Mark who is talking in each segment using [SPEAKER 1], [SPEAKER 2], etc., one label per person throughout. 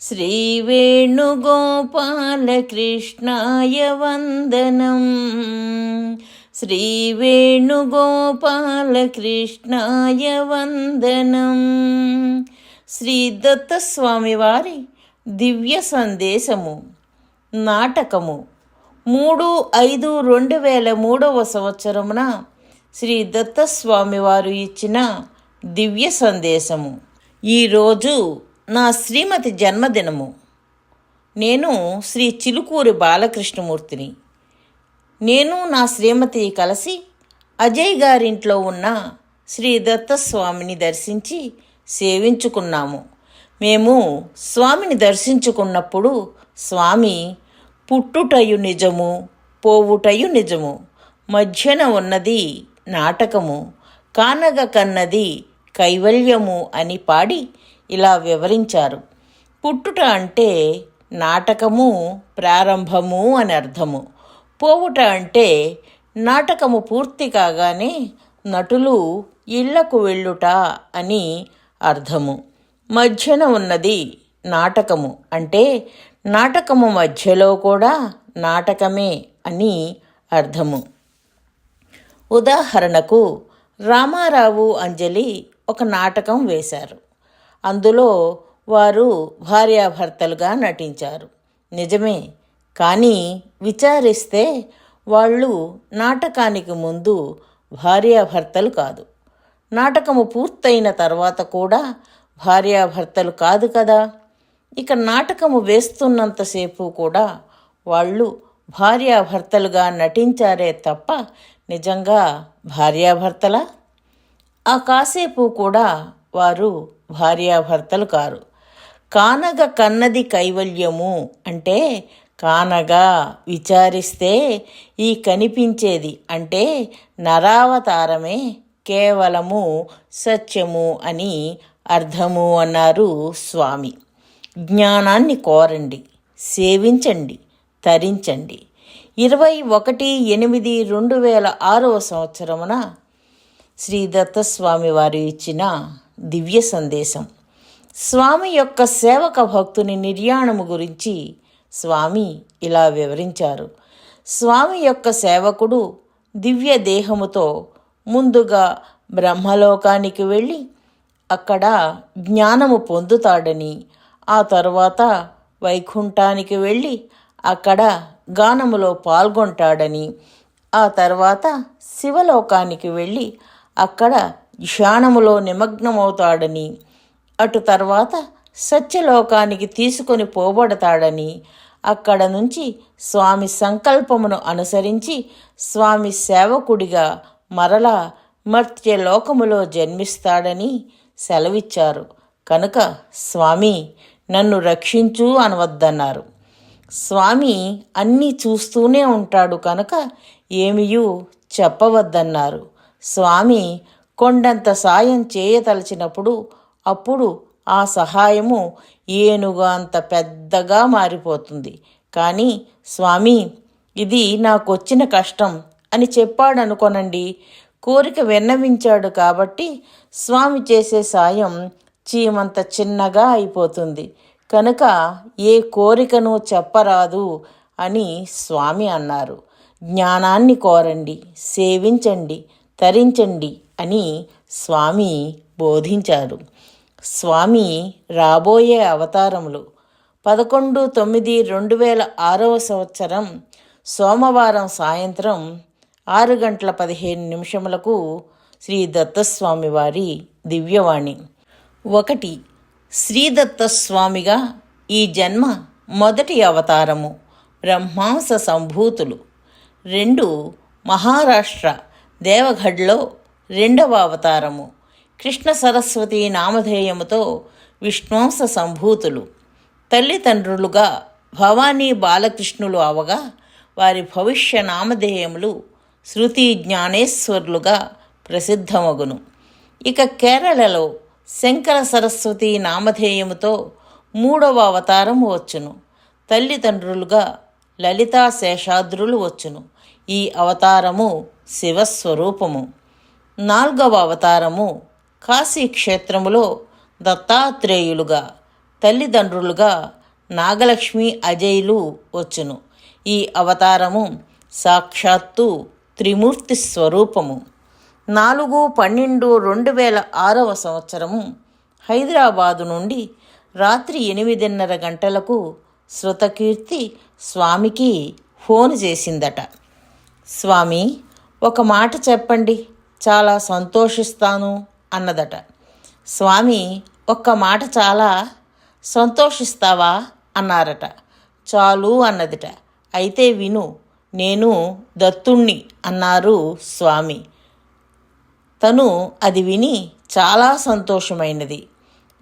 [SPEAKER 1] श्रीवेणुगोपालकृष्णाय वन्दनम् శ్రీవేణుగోపాలకృష్ణాయ వందనం శ్రీ దత్తస్వామి వారి దివ్య సందేశము నాటకము మూడు ఐదు రెండు వేల మూడవ సంవత్సరమున శ్రీ దత్తస్వామి వారు ఇచ్చిన దివ్య సందేశము ఈరోజు నా శ్రీమతి జన్మదినము. నేను శ్రీ చిలుకూరి బాలకృష్ణమూర్తిని. నేను నా శ్రీమతి కలిసి అజయ్ గారింట్లో ఉన్న శ్రీ దత్తస్వామిని దర్శించి సేవించుకున్నాము. మేము స్వామిని దర్శించుకున్నప్పుడు స్వామి పుట్టుటయు నిజము పోవుటయు నిజము మధ్యన ఉన్నది నాటకము కానగ కన్నది కైవల్యము అని పాడి ఇలా వివరించారు. పుట్టుట అంటే నాటకము ప్రారంభము అని అర్థము. పోవుట అంటే నాటకము పూర్తి కాగానే నటులు ఇళ్ళకు వెళ్ళుట అని అర్థము. మధ్యన ఉన్నది నాటకము. అంటే నాటకము మధ్యలో కూడా నాటకమే అని అర్థము. ఉదాహరణకు రామారావు అంజలి ఒక నాటకం వేశారు. అందులో వారు భార్యాభర్తలుగా నటించారు. నిజమే కానీ విచారిస్తే వాళ్ళు నాటకానికి ముందు భార్యాభర్తలు కాదు. నాటకము పూర్తయిన తర్వాత కూడా భార్యాభర్తలు కాదు కదా? ఇక నాటకము వేస్తున్నంతసేపు కూడా వాళ్ళు భార్యాభర్తలుగా నటించారే తప్ప నిజంగా భార్యాభర్తలా? ఆ కాసేపు కూడా వారు భార్యాభర్తలు కారు. కానగ కన్నది కైవల్యము అంటే కానగా విచారిస్తే ఈ కనిపించేది అంటే నరావతారమే కేవలము సత్యము అని అర్థము అన్నారు స్వామి. జ్ఞానాన్ని కోరండి సేవించండి తరించండి. ఇరవై ఒకటి ఎనిమిది రెండు వేల ఆరవ సంవత్సరమున శ్రీ దత్తస్వామి వారు ఇచ్చిన దివ్య సందేశం. స్వామి యొక్క సేవక భక్తుని నిర్యాణము గురించి స్వామి ఇలా వివరించారు. స్వామి యొక్క సేవకుడు దివ్య దేహముతో ముందుగా బ్రహ్మలోకానికి వెళ్ళి అక్కడ జ్ఞానము పొందుతాడని ఆ తరువాత వైకుంఠానికి వెళ్ళి అక్కడ గానములో పాల్గొంటాడని ఆ తర్వాత శివలోకానికి వెళ్ళి అక్కడ ధ్యానములో నిమగ్నమవుతాడని అటు తర్వాత సత్యలోకానికి తీసుకొని పోబడతాడని అక్కడ నుంచి స్వామి సంకల్పమును అనుసరించి స్వామి సేవకుడిగా మరలా మర్త్యలోకములో జన్మిస్తాడని సెలవిచ్చారు. కనుక స్వామి నన్ను రక్షించు అనవద్దన్నారు. స్వామి అన్నీ చూస్తూనే ఉంటాడు కనుక ఏమియూ చెప్పవద్దన్నారు. స్వామి కొండంత సాయం చేయతలచినప్పుడు అప్పుడు ఆ సహాయము ఏనుగు అంత పెద్దగా మారిపోతుంది. కానీ స్వామి ఇది నాకొచ్చిన కష్టం అని చెప్పాడనుకోనండి. కోరిక విన్నవించాడు కాబట్టి స్వామి చేసే సాయం చీమంత చిన్నగా అయిపోతుంది. కనుక ఏ కోరికను చెప్పరాదు అని స్వామి అన్నారు. జ్ఞానాన్ని కోరండి సేవించండి తరించండి. అని స్వామి బోధించారు. స్వామి రాబోయే అవతారములు పదకొండు తొమ్మిది రెండు వేల ఆరవ సంవత్సరం సోమవారం సాయంత్రం ఆరు గంటల పదిహేను నిమిషములకు శ్రీ దత్తస్వామి వారి దివ్యవాణి. ఒకటి శ్రీదత్తస్వామిగా ఈ జన్మ మొదటి అవతారము బ్రహ్మాంస సంభూతులు. రెండు మహారాష్ట్ర దేవగఢ్లో రెండవ అవతారము. కృష్ణ సరస్వతి నామధేయముతో విష్ణుంస సంభూతులు. తల్లిదండ్రులుగా భవానీ బాలకృష్ణులు అవగా వారి భవిష్య నామధేయములు శృతి జ్ఞానేశ్వరులుగా ప్రసిద్ధమగును. ఇక కేరళలో శంకర సరస్వతి నామధేయముతో మూడవ అవతారము వచ్చును. తల్లిదండ్రులుగా లలితా శేషాద్రులు వచ్చును. ఈ అవతారము శివస్వరూపము. నాల్గవ అవతారము కాశీ క్షేత్రములో దత్తాత్రేయులుగా తల్లిదండ్రులుగా నాగలక్ష్మి అజయులు వచ్చును. ఈ అవతారము సాక్షాత్తు త్రిమూర్తి స్వరూపము. నాలుగు పన్నెండు రెండు వేల ఆరవ సంవత్సరము హైదరాబాదు నుండి రాత్రి ఎనిమిదిన్నర గంటలకు శృతకీర్తి స్వామికి ఫోన్ చేసిందట. స్వామి ఒక మాట చెప్పండి. చాలా సంతోషిస్తాను అన్నదట. స్వామి ఒక్క మాట చాలా సంతోషిస్తావా అన్నారట. చాలు అన్నదిట. అయితే విను నేను దత్తుణ్ణి అన్నారు స్వామి. తను అది విని చాలా సంతోషమైనది.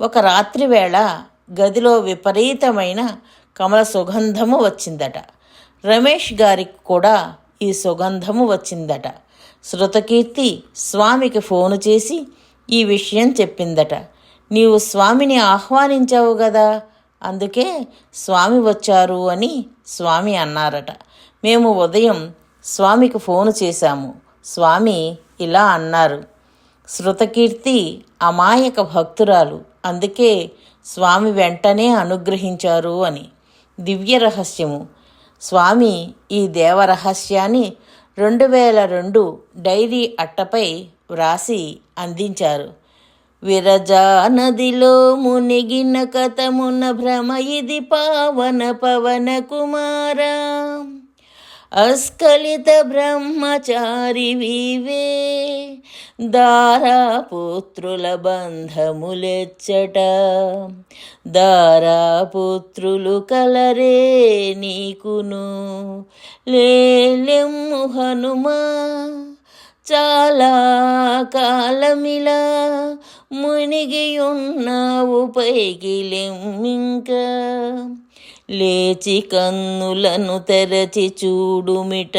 [SPEAKER 1] ఒక రాత్రి వేళ గదిలో విపరీతమైన కమల సుగంధము వచ్చిందట. రమేష్ గారికి కూడా ఈ సుగంధము వచ్చిందట. శృతకీర్తి స్వామికి ఫోను చేసి ఈ విషయం చెప్పిందట. నీవు స్వామిని ఆహ్వానించావు కదా అందుకే స్వామి వచ్చారు అని స్వామి అన్నారట. మేము ఉదయం స్వామికి ఫోను చేశాము. స్వామి ఇలా అన్నారు. శృతకీర్తి అమాయక భక్తురాలు అందుకే స్వామి వెంటనే అనుగ్రహించారు అని. దివ్య రహస్యము. స్వామి ఈ దేవరహస్యాన్ని రెండు వేల రెండు డైరీ అట్టపై వ్రాసి అందించారు. విరజా నదిలో మునిగిన కథమున భ్రమ ఇది పావన పవన కుమారా. అస్ఖలిత బ్రహ్మచారి వివే. దారాపుత్రుల బంధములెచ్చట. దారాపుత్రులు కలరే నీకును. లేలెమ్ము హనుమా చాలా కాలమిలా మునిగి ఉన్నావు పైకి లెమ్మింకా లేచి కన్నులను తెరచి చూడుమిట.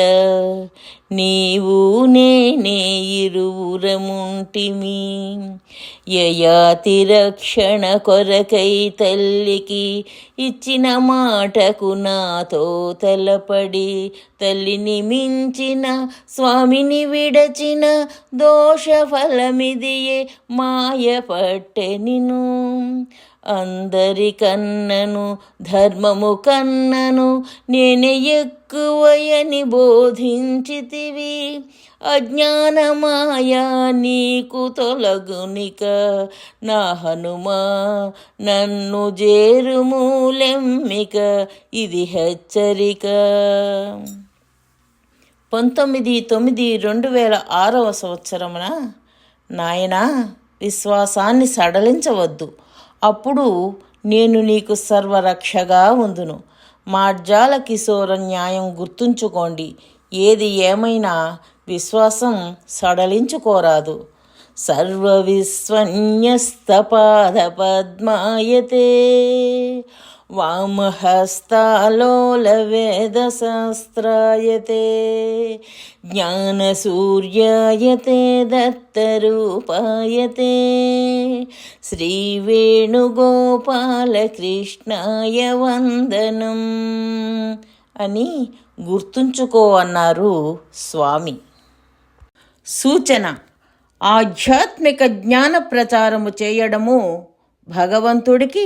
[SPEAKER 1] నీవు నేనే ఇరువురముంటిమి. యయాతి రక్షణ కొరకై తల్లికి ఇచ్చిన మాటకు నాతో తలపడి తల్లిని మించిన స్వామిని విడచిన దోష ఫలమిదియే మాయ మాయపట్టెనిను అందరి కన్నను ధర్మము కన్నను నేనే ఎక్కువయని బోధించితివి. అజ్ఞానమాయా నీకు తొలగునిక నా హనుమా నన్ను జేరుమూలెమ్మిక ఇది హెచ్చరిక. పంతొమ్మిది తొమ్మిది రెండు వేల ఆరవ సంవత్సరమున నాయనా విశ్వాసాన్ని సడలించవద్దు. అప్పుడు నేను నీకు సర్వరక్షగా ఉందును. మార్జాల కిశోర న్యాయం గుర్తుంచుకోండి. ఏది ఏమైనా విశ్వాసం సడలించుకోరాదు. సర్వ విశ్వన్యస్తపాద పద్మాయతే. वामहस्तालोलवेदशास्त्रायते ज्ञानसूर्यायते दत्तरूपायते శ్రీవేణుగోపాలకృష్ణాయ వందనం అని గుర్తుంచుకో అన్నారు స్వామి సూచన ఆధ్యాత్మిక జ్ఞాన ప్రచారము చేయడము భగవంతుడికి